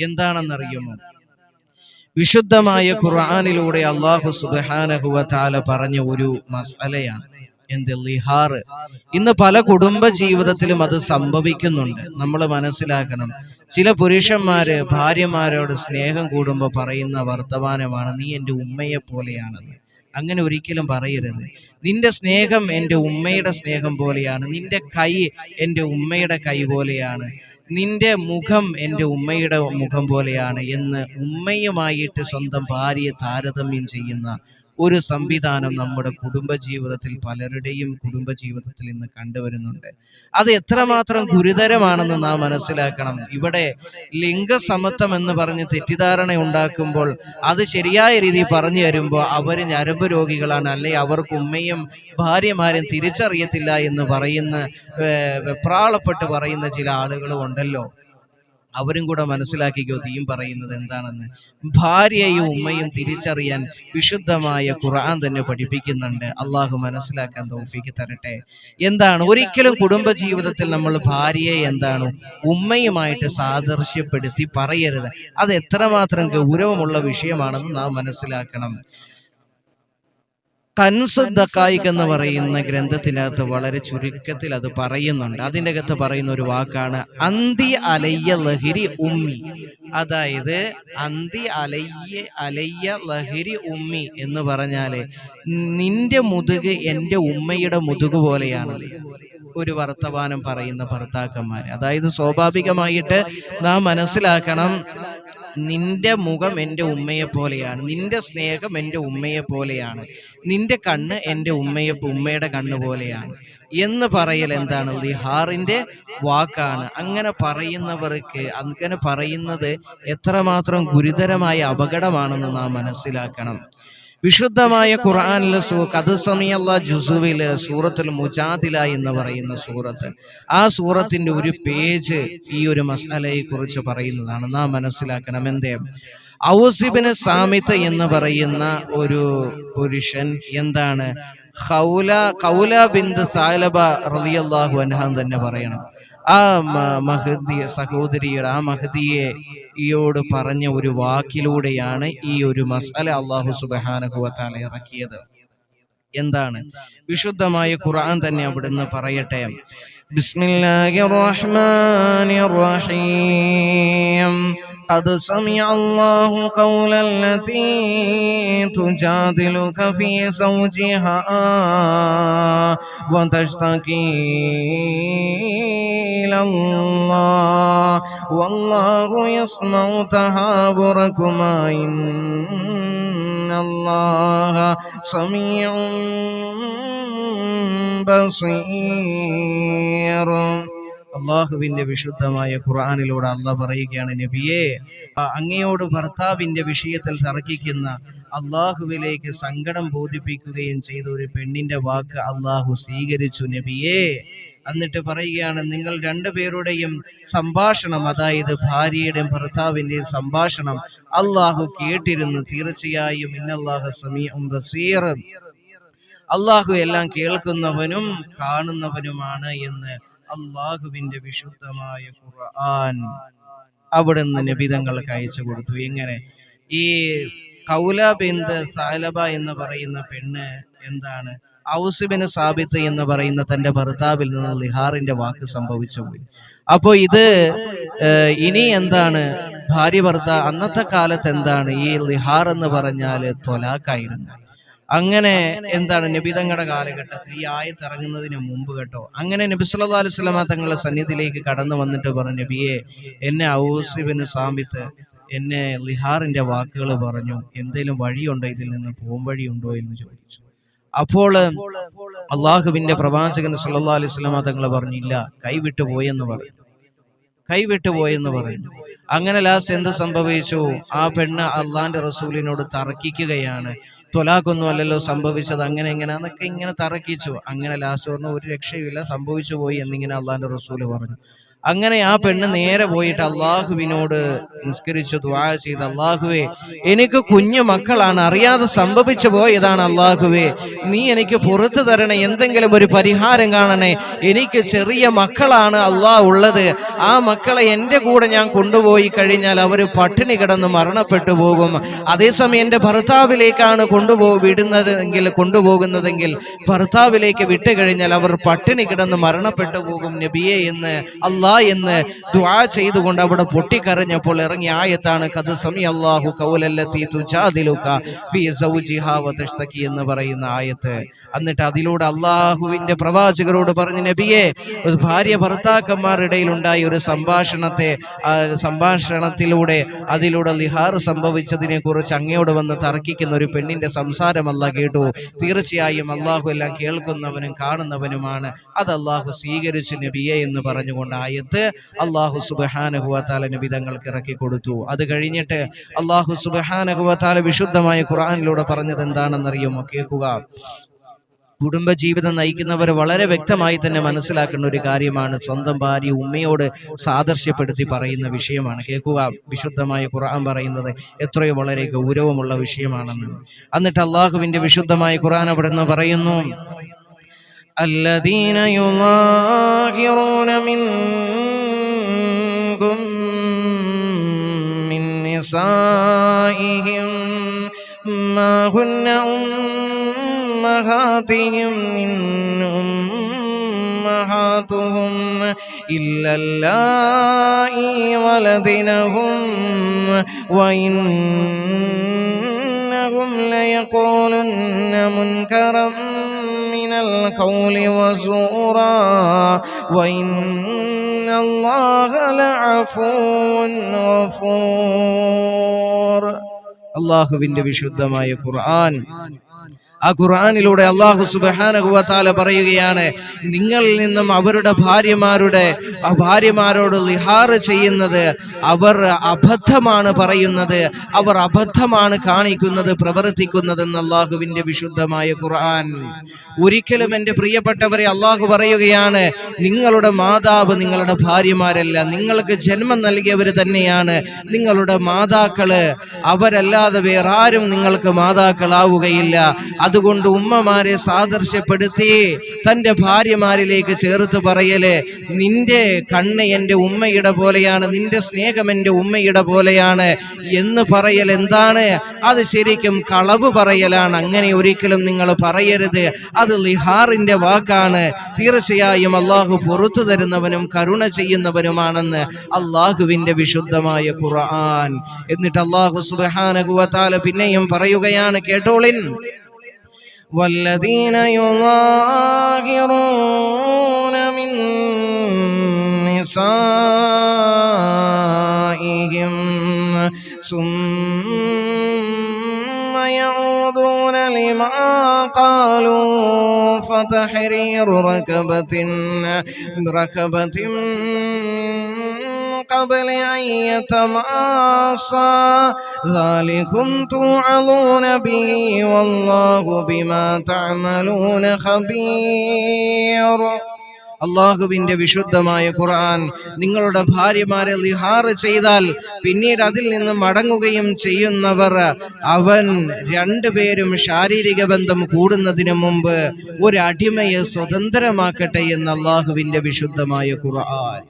എന്താണെന്നറിയുമോ? വിശുദ്ധമായ ഖുർആാനിലൂടെ അള്ളാഹു സുബാനഹുവ പറഞ്ഞ ഒരു മസലയാണ് എന്ത് ലിഹാർ. ഇന്ന് പല കുടുംബ ജീവിതത്തിലും അത് സംഭവിക്കുന്നുണ്ട്. നമ്മൾ മനസ്സിലാക്കണം. ചില പുരുഷന്മാര് ഭാര്യമാരോട് സ്നേഹം കൂടുമ്പോൾ പറയുന്ന വർത്തമാനമാണ് നീ എന്റെ ഉമ്മയെ പോലെയാണെന്ന് അങ്ങനെ ഒരിക്കലും പറയരുത്. നിന്റെ സ്നേഹം എന്റെ ഉമ്മയുടെ സ്നേഹം പോലെയാണ്. നിന്റെ കൈ എന്റെ ഉമ്മയുടെ കൈ പോലെയാണ്. നിന്റെ മുഖം എന്റെ ഉമ്മയുടെ മുഖം പോലെയാണ് എന്ന് ഉമ്മയുമായിട്ട് സ്വന്തം ഭാര്യയെ താരതമ്യം ചെയ്യുന്ന ഒരു സംവിധാനം നമ്മുടെ കുടുംബജീവിതത്തിൽ പലരുടെയും കുടുംബജീവിതത്തിൽ ഇന്ന് കണ്ടുവരുന്നുണ്ട്. അത് എത്രമാത്രം ഗുരുതരമാണെന്ന് നാം മനസ്സിലാക്കണം. ഇവിടെ ലിംഗസമത്വം എന്ന് പറഞ്ഞ് തെറ്റിദ്ധാരണ ഉണ്ടാക്കുമ്പോൾ അത് ശരിയായ രീതിയിൽ പറഞ്ഞു തരുമ്പോൾ അവർ ഞരമ്പ് രോഗികളാണ് അല്ലെങ്കിൽ അവർക്ക് ഉമ്മയും ഭാര്യമാരും തിരിച്ചറിയത്തില്ല എന്ന് പറയുന്ന വെപ്രാളപ്പെട്ട് പറയുന്ന ചില ആളുകളും ഉണ്ടല്ലോ. അവരും കൂടെ മനസ്സിലാക്കിക്കോ തീയും പറയുന്നത് എന്താണെന്ന്. ഭാര്യയും ഉമ്മയും തിരിച്ചറിയാൻ വിശുദ്ധമായ ഖുർആൻ തന്നെ പഠിപ്പിക്കുന്നുണ്ട്. അള്ളാഹു മനസ്സിലാക്കാൻ തൗഫീക്ക് തരട്ടെ. എന്താണ്? ഒരിക്കലും കുടുംബ ജീവിതത്തിൽ നമ്മൾ ഭാര്യയെ എന്താണ്? ഉമ്മയുമായിട്ട് സാദൃശ്യപ്പെടുത്തി പറയരുത്. അത് എത്രമാത്രം ഗൗരവമുള്ള വിഷയമാണെന്ന് നാം മനസ്സിലാക്കണം. കൻസദ്ദക്കായിക്ക് എന്ന് പറയുന്ന ഗ്രന്ഥത്തിനകത്ത് വളരെ ചുരുക്കത്തിൽ അത് പറയുന്നുണ്ട്. അതിന്റെ അകത്ത് പറയുന്ന ഒരു വാക്കാണ് അന്തി അലയ്യ ലഹരി ഉമ്മി. അതായത് അന്തി അലയ്യ അലയ്യ ലഹരി ഉമ്മി എന്ന് പറഞ്ഞാൽ നിന്റെ മുതുക് എന്റെ ഉമ്മയുടെ മുതുക് പോലെയാണ്. ഒരു വർത്തമാനം പറയുന്ന ഭർത്താക്കന്മാർ അതായത് സ്വാഭാവികമായിട്ട് നാം മനസ്സിലാക്കണം നിന്റെ മുഖം എന്റെ ഉമ്മയെ പോലെയാണ്. നിന്റെ സ്നേഹം എന്റെ ഉമ്മയെ പോലെയാണ്. നിന്റെ കണ്ണ് എന്റെ ഉമ്മയെ ഉമ്മയുടെ കണ്ണ് പോലെയാണ്. എന്ന് പറയൽ എന്താണ്? ലിഹാറിന്റെ വാക്കാണ്. അങ്ങനെ പറയുന്നവർക്ക് അങ്ങനെ പറയുന്നത് എത്രമാത്രം ഗുരുതരമായ അപകടമാണെന്ന് നാം മനസ്സിലാക്കണം. വിശുദ്ധമായ ഖുർആാനിലെ സൂ കഥസമിയല്ല ജുസുവിൽ സൂറത്തുൽ മുജാദില എന്ന് പറയുന്ന സൂറത്ത്. ആ സൂറത്തിന്റെ ഒരു പേജ് ഈ ഒരു മസാലയെ കുറിച്ച് പറയുന്നതാണ്. നാം മനസ്സിലാക്കണം. എന്തേ? ഔസിബിന് സാമിത്ത് എന്ന് പറയുന്ന ഒരു പുരുഷൻ എന്താണ്? ഖൗല കൗല ബിന്ദ് സാലബ റളിയല്ലാഹു അൻഹാൻ തന്നെ പറയണം. ആ മഹദിയ സഹോദരിയുടെ ആ മഹദിയെ ഈയോട് പറഞ്ഞ ഒരു വാക്കിലൂടെയാണ് ഈ ഒരു മസാല അള്ളാഹു സുബാനഹുവത്താല ഇറക്കിയത്. എന്താണ്? വിശുദ്ധമായ ഖുർആൻ തന്നെ അവിടുന്ന് പറയട്ടെ. ബിസ്മില്ലാഹിർ റഹ്മാനിർ റഹീം. قد سمع الله قول التي تجادلك في زوجها وتشتكي إلى الله والله يسمع تهابركما إن الله سميع بصير അള്ളാഹുവിന്റെ വിശുദ്ധമായ ഖുർആാനിലൂടെ അള്ളാഹ് പറയുകയാണ് നബിയെ അങ്ങയോട് ഭർത്താവിന്റെ വിഷയത്തിൽ തർക്കിക്കുന്ന അള്ളാഹുവിലേക്ക് സങ്കടം ബോധിപ്പിക്കുകയും ചെയ്ത ഒരു പെണ്ണിന്റെ വാക്ക് അള്ളാഹു സ്വീകരിച്ചു നബിയെ. എന്നിട്ട് പറയുകയാണ് നിങ്ങൾ രണ്ടുപേരുടെയും സംഭാഷണം അതായത് ഭാര്യയുടെയും ഭർത്താവിന്റെയും സംഭാഷണം അള്ളാഹു കേട്ടിരുന്നു. തീർച്ചയായും ഇന്നല്ലാഹു ബസീർ. അള്ളാഹു എല്ലാം കേൾക്കുന്നവനും കാണുന്നവനുമാണ് എന്ന് അള്ളാഹുവിന്റെ വിശുദ്ധമായ ഖുർആൻ അവിടുന്ന് നബിതങ്ങൾക്ക് അയച്ചു കൊടുത്തു. എങ്ങനെ? ഈ കൗല ബിന്ദ് സാലബ എന്ന് പറയുന്ന പെണ്ണ് എന്താണ്? ഔസുബിന് സാബിത്ത് എന്ന് പറയുന്ന തന്റെ ഭർത്താവിൽ നിന്ന് ലിഹാറിന്റെ വാക്ക് സംഭവിച്ചു പോയി. അപ്പോ ഇത് ഇനി എന്താണ്? ഭാര്യ ഭർത്താവ് അന്നത്തെ കാലത്ത് എന്താണ്? ഈ ലിഹാർ എന്ന് പറഞ്ഞാൽ തൊലാക്കായിരുന്നു അങ്ങനെ എന്താണ് നബിതങ്ങളുടെ കാലഘട്ടത്തിൽ ഈ ആയത്ത് ഇറങ്ങുന്നതിന് മുമ്പ് കേട്ടോ? അങ്ങനെ നബി സല്ലാ അലൈഹി വസല്ലമ തങ്ങളുടെ സന്നിധിയിലേക്ക് കടന്നു വന്നിട്ട് പറഞ്ഞു നബിയെ എന്നെ ഔസിബിന് സാമ്പിത്ത് എന്നെ ലിഹാറിന്റെ വാക്കുകൾ പറഞ്ഞു. എന്തെങ്കിലും വഴിയുണ്ടോ ഇതിൽ നിന്ന്? പോംവഴിയുണ്ടോ എന്ന് ചോദിച്ചു. അപ്പോൾ അള്ളാഹുവിന്റെ പ്രവാചകൻ സല്ലാ അലൈഹി വസല്ലമ തങ്ങൾ പറഞ്ഞില്ല കൈവിട്ടു പോയെന്ന് പറഞ്ഞു കൈവിട്ടു പോയെന്ന് പറഞ്ഞു അങ്ങനെ ലാസ്റ്റ് എന്ത് സംഭവിച്ചു? ആ പെണ്ണ് അള്ളാന്റെ റസൂലിനോട് തർക്കിക്കുകയാണ്. തൊലാഖൊന്നും അല്ലല്ലോ സംഭവിച്ചത്. അങ്ങനെ എങ്ങനെയാന്നൊക്കെ ഇങ്ങനെ തറക്കിച്ചു അങ്ങനെ ലാസ്റ്റ് പറഞ്ഞു ഒരു രക്ഷയുമില്ല. സംഭവിച്ചു പോയി എന്നിങ്ങനെ അള്ളാന്റെ റസൂൽ പറഞ്ഞു. അങ്ങനെ ആ പെണ്ണ് നേരെ പോയിട്ട് അള്ളാഹുവിനോട് നിസ്കരിച്ചു ദ്വാ ചെയ്ത് അള്ളാഹുവേ എനിക്ക് കുഞ്ഞു മക്കളാണ് അറിയാതെ സംഭവിച്ചു പോയതാണ് അള്ളാഹുവേ. നീ എനിക്ക് പുറത്തു തരണേ. എന്തെങ്കിലും ഒരു പരിഹാരം കാണണേ. എനിക്ക് ചെറിയ മക്കളാണ് അള്ളാഹ് ഉള്ളത്. ആ മക്കളെ എന്റെ കൂടെ ഞാൻ കൊണ്ടുപോയി കഴിഞ്ഞാൽ അവർ പട്ടിണി കിടന്ന് മരണപ്പെട്ടു പോകും. അതേസമയം എന്റെ ഭർത്താവിലേക്കാണ് കൊണ്ടുപോ വിടുന്നതെങ്കിൽ കൊണ്ടുപോകുന്നതെങ്കിൽ ഭർത്താവിലേക്ക് വിട്ടു കഴിഞ്ഞാൽ അവർ പട്ടിണി കിടന്ന് മരണപ്പെട്ടു പോകും. നബിയെ എന്ന് അള്ളാ എന്ന് ദ്വാ ചെയ്തുകൊണ്ട് അവിടെ പൊട്ടിക്കരഞ്ഞപ്പോൾ ഇറങ്ങി ആയത്താണ് കത് സമി അള്ളാഹു കൗലല്ലത്തി തുജാദിലുക്ക എന്ന് പറയുന്ന ആയത്ത്. എന്നിട്ട് അതിലൂടെ അള്ളാഹുവിന്റെ പ്രവാചകരോട് പറഞ്ഞു നബിയെ ഒരു ഭാര്യ ഭർത്താക്കന്മാരുടെ ഇടയിൽ ഉണ്ടായ ഒരു സംഭാഷണത്തെ സംഭാഷണത്തിലൂടെ അതിലൂടെ ലിഹാർ സംഭവിച്ചതിനെ കുറിച്ച് അങ്ങയോട് വന്ന് തർക്കിക്കുന്ന ഒരു പെണ്ണിന്റെ സംസാരമല്ല കേട്ടു. തീർച്ചയായും അള്ളാഹു എല്ലാം കേൾക്കുന്നവനും കാണുന്നവനുമാണ്. അത് അള്ളാഹു സ്വീകരിച്ചു നബിയെ എന്ന് പറഞ്ഞുകൊണ്ട് ആയത്ത് അള്ളാഹു സുബഹാനഹുവത്താല നബി തങ്ങൾക്ക് ഇറക്കി കൊടുത്തു. അത് കഴിഞ്ഞിട്ട് അള്ളാഹു സുബഹാനഹുവത്താല വിശുദ്ധമായ ഖുറാനിലൂടെ പറഞ്ഞത് എന്താണെന്നറിയുമോ കേൾക്കുക. കുടുംബജീവിതം നയിക്കുന്നവർ വളരെ വ്യക്തമായി തന്നെ മനസ്സിലാക്കേണ്ട ഒരു കാര്യമാണ് സ്വന്തം ഭാര്യ ഉമ്മയോട് സാദൃശ്യപ്പെടുത്തി പറയുന്ന വിഷയമാണ് കേൾക്കുക വിശുദ്ധമായ ഖുർആൻ പറയുന്നത് എത്രയോ വളരെ ഗൗരവമുള്ള വിഷയമാണെന്ന് എന്നിട്ട് അള്ളാഹുവിന്റെ വിശുദ്ധമായ ഖുർആൻ അവിടെ നിന്ന് പറയുന്നു الذين يظاهرون منكم من نسائهم ما هن أمهاتهم من أمهاتهم إلا اللائي ولدنهم وإنهم ليقولن منكرا من القول وزورا وإن الله لعفو غفور. അള്ളാഹുവിന്റെ വിശുദ്ധമായ ഖുർആൻ. ആ ഖുർആനിലൂടെ അള്ളാഹു സുബാനകുവത്താല പറയുകയാണ് നിങ്ങളിൽ നിന്നും അവരുടെ ഭാര്യമാരുടെ ആ ഭാര്യമാരോട് ലിഹാർ ചെയ്യുന്നത് അവർ അബദ്ധമാണ് പറയുന്നത് അവർ അബദ്ധമാണ് കാണിക്കുന്നത് പ്രവർത്തിക്കുന്നതെന്ന് അള്ളാഹുവിന്റെ വിശുദ്ധമായ ഖുർആൻ. ഒരിക്കലും എന്റെ പ്രിയപ്പെട്ടവരെ അള്ളാഹു പറയുകയാണ് നിങ്ങളുടെ മാതാവ് നിങ്ങളുടെ ഭാര്യമാരല്ല നിങ്ങൾക്ക് ജന്മം നൽകിയവർ തന്നെയാണ് നിങ്ങളുടെ മാതാക്കൾ അവരല്ലാതെ വേറാരും നിങ്ങൾക്ക് മാതാക്കളാവുകയില്ല അതുകൊണ്ട് ഉമ്മമാരെ സാദൃശ്യപ്പെടുത്തി തന്റെ ഭാര്യമാരിലേക്ക് ചേർത്ത് പറയൽ നിന്റെ കണ്ണ് എന്റെ ഉമ്മയുടെ പോലെയാണ് നിന്റെ സ്നേഹം എന്റെ ഉമ്മയുടെ പോലെയാണ് എന്ന് പറയൽ എന്താണ്? അത് ശരിക്കും കളവ് പറയലാണ്. അങ്ങനെ ഒരിക്കലും നിങ്ങൾ പറയരുത്. അത് ലിഹാറിന്റെ വാക്കാണ്. തീർച്ചയായും അള്ളാഹു പുറത്തു തരുന്നവനും കരുണ ചെയ്യുന്നവനുമാണെന്ന് അള്ളാഹുവിന്റെ വിശുദ്ധമായ ഖുർആൻ. എന്നിട്ട് അള്ളാഹു സുബാനകുവത്താല പിന്നെയും പറയുകയാണ് കേട്ടോളിൻ. والذين يظاهرون من نسائهم ثم يعودون لما قالوا فتحرير ركبة ركبة قبل أن يتماسا ذلكم توعظون به والله بما تعملون خبير അള്ളാഹുവിന്റെ വിശുദ്ധമായ ഖുർആൻ നിങ്ങളുടെ ഭാര്യമാരെ ലിഹാർ ചെയ്താൽ പിന്നീട് അതിൽ നിന്ന് മടങ്ങുകയും ചെയ്യുന്നവർ അവൻ രണ്ടുപേരും ശാരീരിക ബന്ധം കൂടുന്നതിന് മുമ്പ് ഒരു അടിമയെ സ്വതന്ത്രമാക്കട്ടെ എന്ന് അള്ളാഹുവിന്റെ വിശുദ്ധമായ ഖുർആൻ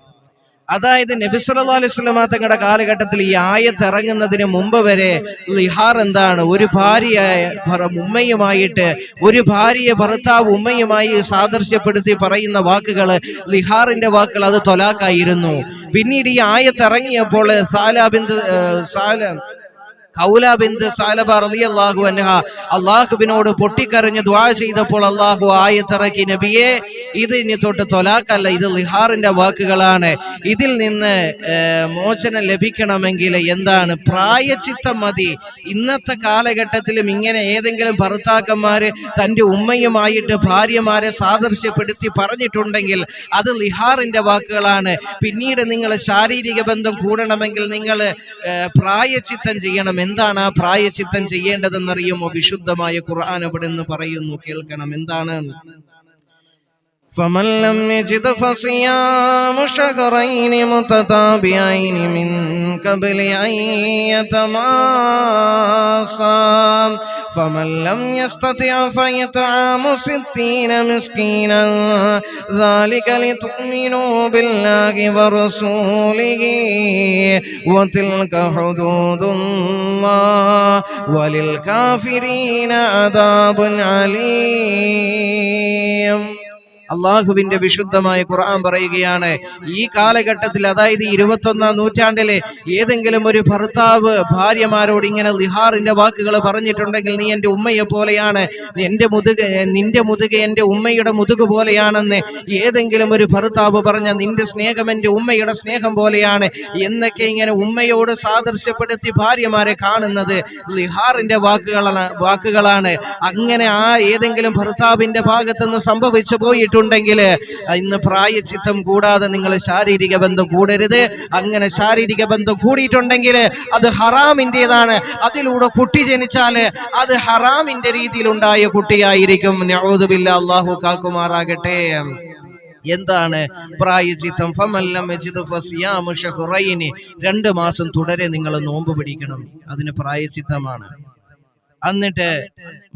അതായത് നബി സല്ലല്ലാഹു അലൈഹി വസല്ലമ തങ്ങളുടെ കാലഘട്ടത്തിൽ ഈ ആയത്ത് ഇറങ്ങുന്നതിന് മുമ്പ് വരെ ലിഹാർ എന്താണ്? ഒരു ഭാര്യ ഭർ- ഉമ്മയുമായിട്ട് ഒരു ഭാര്യയെ ഭർത്താവ് ഉമ്മയുമായി സാദൃശ്യപ്പെടുത്തി പറയുന്ന വാക്കുകൾ ലിഹാറിന്റെ വാക്കുകൾ അത് തൊലാക്കായിരുന്നു. പിന്നീട് ഈ ആയത്ത് ഇറങ്ങിയപ്പോൾ സാലാബിന്ദ് സാല കൗല റളിയല്ലാഹു അൻഹ അള്ളാഹുവിനോട് പൊട്ടിക്കരഞ്ഞ് ദ്വാ ചെയ്തപ്പോൾ അള്ളാഹു ആയത്തിറക്കി നബിയെ ഇത് ഇനി തൊട്ട് തൊലാക്കല്ല ഇത് ലിഹാറിന്റെ വാക്കുകളാണ്. ഇതിൽ നിന്ന് മോചനം ലഭിക്കണമെങ്കിൽ എന്താണ്? പ്രായച്ചിത്തം മതി. ഇന്നത്തെ കാലഘട്ടത്തിലും ഇങ്ങനെ ഏതെങ്കിലും ഭർത്താക്കന്മാര് തന്റെ ഉമ്മയുമായിട്ട് ഭാര്യമാരെ സാദൃശ്യപ്പെടുത്തി പറഞ്ഞിട്ടുണ്ടെങ്കിൽ അത് ലിഹാറിന്റെ വാക്കുകളാണ്. പിന്നീട് നിങ്ങൾ ശാരീരിക ബന്ധം കൂടണമെങ്കിൽ നിങ്ങൾ പ്രായച്ചിത്തം ചെയ്യണം എന്താണ് ആ പ്രായച്ചിത്തം ചെയ്യേണ്ടതെന്നറിയുമോ? വിശുദ്ധമായ ഖുർആൻ അവിടെ നിന്ന് പറയുന്നു. കേൾക്കണം. എന്താണ്? فمن لم يجد فصيام شهرين متتابعين من قبل أن يتماسا فمن لم يستطع فيطعام ستين مسكينا ذلك لتؤمنوا بالله ورسوله. وتلك حدود الله وللكافرين عذاب عليم. അള്ളാഹുവിന്റെ വിശുദ്ധമായ ഖുർആൻ പറയുകയാണ്. ഈ കാലഘട്ടത്തിൽ അതായത് ഇരുപത്തൊന്നാം നൂറ്റാണ്ടിലെ ഏതെങ്കിലും ഒരു ഭർത്താവ് ഭാര്യമാരോട് ഇങ്ങനെ ലിഹാറിന്റെ വാക്കുകൾ പറഞ്ഞിട്ടുണ്ടെങ്കിൽ നീ എന്റെ ഉമ്മയെ പോലെയാണ് എന്റെ മുതുക നിന്റെ മുതുക എന്റെ ഉമ്മയുടെ മുതുക പോലെയാണെന്ന് ഏതെങ്കിലും ഒരു ഭർത്താവ് പറഞ്ഞ നിന്റെ സ്നേഹം എന്റെ ഉമ്മയുടെ സ്നേഹം പോലെയാണ് എന്നൊക്കെ ഇങ്ങനെ ഉമ്മയോട് സാദൃശ്യപ്പെടുത്തി ഭാര്യമാരെ കാണുന്നത് ലിഹാറിന്റെ വാക്കുകളാണ് വാക്കുകളാണ്. അങ്ങനെ ആ ഏതെങ്കിലും ഭർത്താവിന്റെ ഭാഗത്തുനിന്ന് സംഭവിച്ചു പോയിട്ടുണ്ടെങ്കിൽ ഇന്ന് പ്രായച്ചിത്തം കൂടാതെ നിങ്ങൾ ശാരീരിക ബന്ധം കൂടരുത്. അങ്ങനെ ശാരീരിക ബന്ധം കൂടിയിട്ടുണ്ടെങ്കിൽ അത് ഹറാമിന്റെതാണ്. അതിലൂടെ കുട്ടി ജനിച്ചാൽ അത് ഹറാമിന്റെ രീതിയിലുണ്ടായ കുട്ടിയായിരിക്കും. അള്ളാഹു കാക്കുമാറാകട്ടെ. എന്താണ് പ്രായചിത്തം ഫമല്ലം രണ്ട് മാസം തുടരെ നിങ്ങൾ നോമ്പ് പിടിക്കണം. അതിന് പ്രായച്ചിത്തമാണ്. എന്നിട്ട്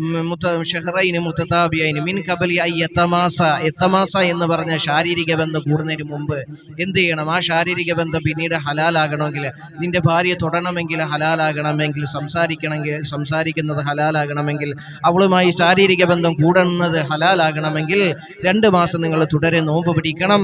മ് മുത്ത ഷഹ്റൈന് മുത്തതാബിയൈന് മിൻ കബലി ഐ എത്തമാസ എത്തമാസ എന്ന് പറഞ്ഞ ശാരീരിക ബന്ധം കൂടുന്നതിന് മുമ്പ് എന്ത് ചെയ്യണം? ആ ശാരീരിക ബന്ധം പിന്നീട് ഹലാലാകണമെങ്കിൽ നിന്റെ ഭാര്യയെ തൊടണമെങ്കിൽ ഹലാലാകണമെങ്കിൽ സംസാരിക്കണമെങ്കിൽ സംസാരിക്കുന്നത് ഹലാലാകണമെങ്കിൽ അവളുമായി ശാരീരിക ബന്ധം കൂടുന്നത് ഹലാലാകണമെങ്കിൽ രണ്ട് മാസം നിങ്ങൾ തുടരെ നോമ്പ് പിടിക്കണം.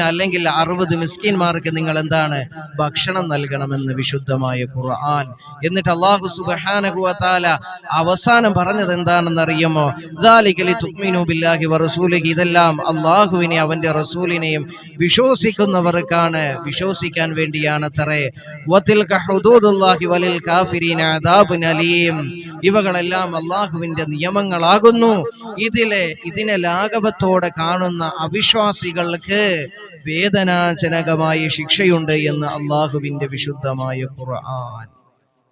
അല്ലെങ്കിൽ അറുപത് മിസ്കീൻമാർക്ക് നിങ്ങൾ എന്താണ് ഭക്ഷണം നൽകണമെന്ന് വിശുദ്ധമായ ഖുർആൻ. എന്നിട്ട് അള്ളാഹു സുബ്ഹാനഹു വതആല അവസാനം പറഞ്ഞത് എന്താണെന്ന് അറിയുമോ ദാലിക ലിതുഅ്മിനു ബില്ലാഹി വറസൂലിഹി ഇതെല്ലാം അള്ളാഹുവിനെ അവന്റെ റസൂലിനെയും വിശ്വസിക്കുന്നവർക്കാണ്. വിശ്വസിക്കാൻ വേണ്ടിയാണ് അലീം. ഇവകളെല്ലാം അള്ളാഹുവിന്റെ നിയമങ്ങളാകുന്നു. ഇതിലെ ഇതിനെ ലാഘവത്തോടെ കാണുന്ന അവിശ്വാസികൾക്ക് വേദനാജനകമായ ശിക്ഷയുണ്ട് എന്ന് അള്ളാഹുവിന്റെ വിശുദ്ധമായ ഖുർആൻ.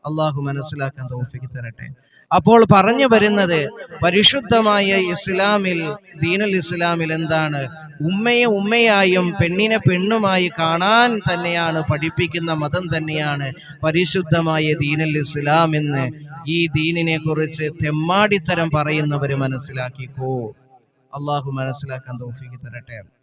അള്ളാഹു മനസ്സിലാക്കാൻ തോഫിക്ക് തരട്ടെ. അപ്പോൾ പറഞ്ഞു വരുന്നത് പരിശുദ്ധമായ ഇസ്ലാമിൽ ദീനുൽ ഇസ്ലാമിൽ എന്താണ്? ഉമ്മയെ ഉമ്മയായും പെണ്ണിനെ പെണ്ണുമായി കാണാൻ തന്നെയാണ് പഠിപ്പിക്കുന്ന മതം തന്നെയാണ് പരിശുദ്ധമായ ദീനുൽ ഇസ്ലാം എന്ന് ഈ ദീനിനെ കുറിച്ച് തെമ്മാടിത്തരം പറയുന്നവർ മനസ്സിലാക്കിക്കോ. അള്ളാഹു മനസ്സിലാക്കാൻ തോഫിക്ക് തരട്ടെ.